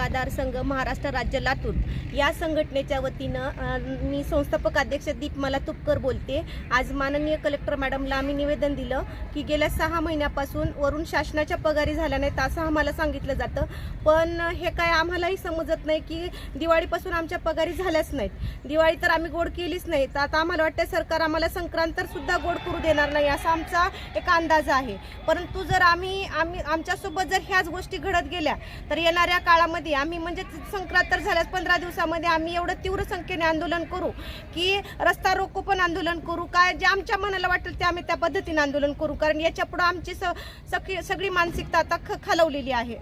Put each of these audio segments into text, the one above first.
महाराष्ट्र राज्य लातूर. या संघटनेच्या वतीनं मी संस्थापक अध्यक्ष दीप मला तुपकर बोलते. आज माननीय कलेक्टर मॅडमला आम्ही निवेदन दिलं की गेल्या सहा महिन्यापासून वरून शासनाच्या पगारी झाल्या नाहीत असं आम्हाला सांगितलं जातं. पण हे काय आम्हालाही समजत नाही की दिवाळीपासून आमच्या पगारी झाल्याच नाहीत. दिवाळी तर आम्ही गोड केलीच नाही. तर आता आम्हाला वाटतं सरकार आम्हाला संक्रांत सुद्धा गोड करू देणार नाही असा आमचा एक अंदाज आहे. परंतु जर आम्ही आम्ही आमच्यासोबत जर ह्याच गोष्टी घडत गेल्या तर येणाऱ्या काळामध्ये आम्ही म्हणजे संक्रांत तर झाल्यास पंधरा दिवसामध्ये आम्ही एवढं तीव्र संख्येने आंदोलन करू की रस्ता रोको पण आंदोलन करू. काय जे आमच्या मनाला वाटेल ते आम्ही त्या पद्धतीने आंदोलन करू. कारण याच्या पुढं आमची स- सगळी सगळी मानसिकता आता ख- खालवलेली आहे.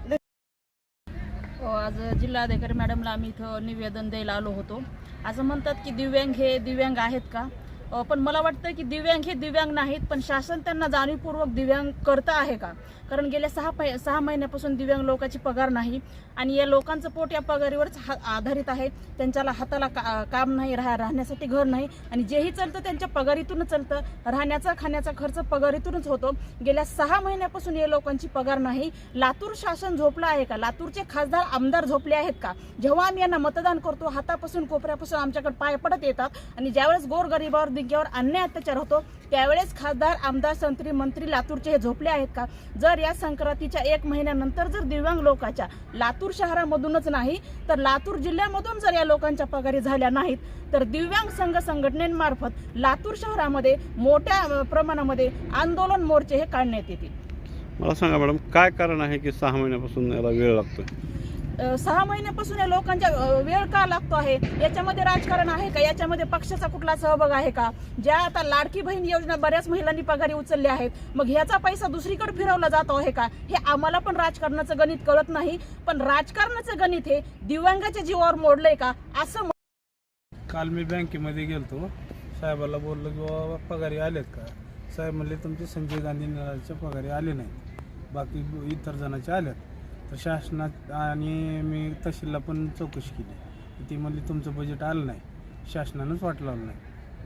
हो, आज जिल्हाधिकारी मॅडमला आम्ही इथं निवेदन द्यायला आलो होतो. असं म्हणतात की दिव्यांग हे दिव्यांग आहेत का? पण मला वाटतं की दिव्यांग हे दिव्यांग नाहीत पण शासन त्यांना जाणीवपूर्वक दिव्यांग करतं आहे का? कारण गेल्या सहा पै सहा महिन्यापासून दिव्यांग लोकांची पगार नाही आणि या लोकांचं पोट या पगारीवरच हा आधारित आहे. त्यांच्याला हाताला का काम नाही राह राहण्यासाठी घर नाही आणि जेही चालतं त्यांच्या पगारीतूनच चालतं. राहण्याचा खाण्याचा खर्च पगारीतूनच होतो. गेल्या सहा महिन्यापासून या लोकांची पगार नाही. लातूर शासन झोपलं आहे का? लातूरचे खासदार आमदार झोपले आहेत का? जेव्हा आम्ही यांना मतदान करतो हातापासून कोपऱ्यापासून आमच्याकडे पाय पडत येतात आणि ज्यावेळेस गोरगरिबावर दिग्यावर अन्याय अत्याचार होतो त्यावेळेस खासदार आमदार संत्री मंत्री लातूरचे हे झोपले आहेत का? जर या संक्रांतीच्या एक महिन्यानंतर जर दिव्यांग लोकांच्या लातूर शहरामधूनच नाही तर लातूर जिल्ह्यामधून जर या लोकांच्या पगारी झाल्या नाहीत तर दिव्यांग संघ संघटनेमार्फत लातूर शहरामध्ये मोठ्या प्रमाणामध्ये आंदोलन मोर्चे हे काढण्यात येतील. मला सांगा मॅडम काय कारण आहे की सहा महिन्यापासून याला वेळ लागतो सहा महिन्यापासून या लोकांच्या वेळ का लागतो आहे? याच्यामध्ये राजकारण आहे का? याच्यामध्ये पक्षाचा कुठला सहभाग आहे का? ज्या आता लाडकी बहीण योजना बऱ्याच महिलांनी पगारी उचलल्या आहेत मग ह्याचा पैसा दुसरीकडे फिरवला जातो आहे का? हे आम्हाला पण राजकारणाचं गणित कळत नाही पण राजकारणाचं गणित हे दिव्यांगाच्या जीवावर मोडलंय का? असं काल मी बँकेमध्ये गेलतो साहेबाला बोललो की बाबा पगारी आलेत का? साहेब म्हणले तुमचे संजय गांधी पगारी आले नाहीत बाकी इतर जणांचे आल्यात तर शासनात आणि मी तहसीलला पण चौकशी केली. ती म्हणली तुमचं बजेट आलं नाही. शासनानंच वाट लावलं नाही.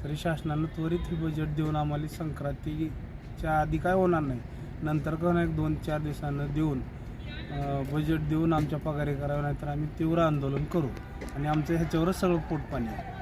तरी शासनानं त्वरित हे बजेट देऊन आम्हाला संक्रांतीच्या आधी काय होणार नाही. नंतर का नाही एक दोन चार दिवसानं देऊन बजेट देऊन आमच्या पगारी करावं नाही तर आम्ही तीव्र आंदोलन करू. आणि आमचं ह्याच्यावरच सगळं पोटपाणी आहे.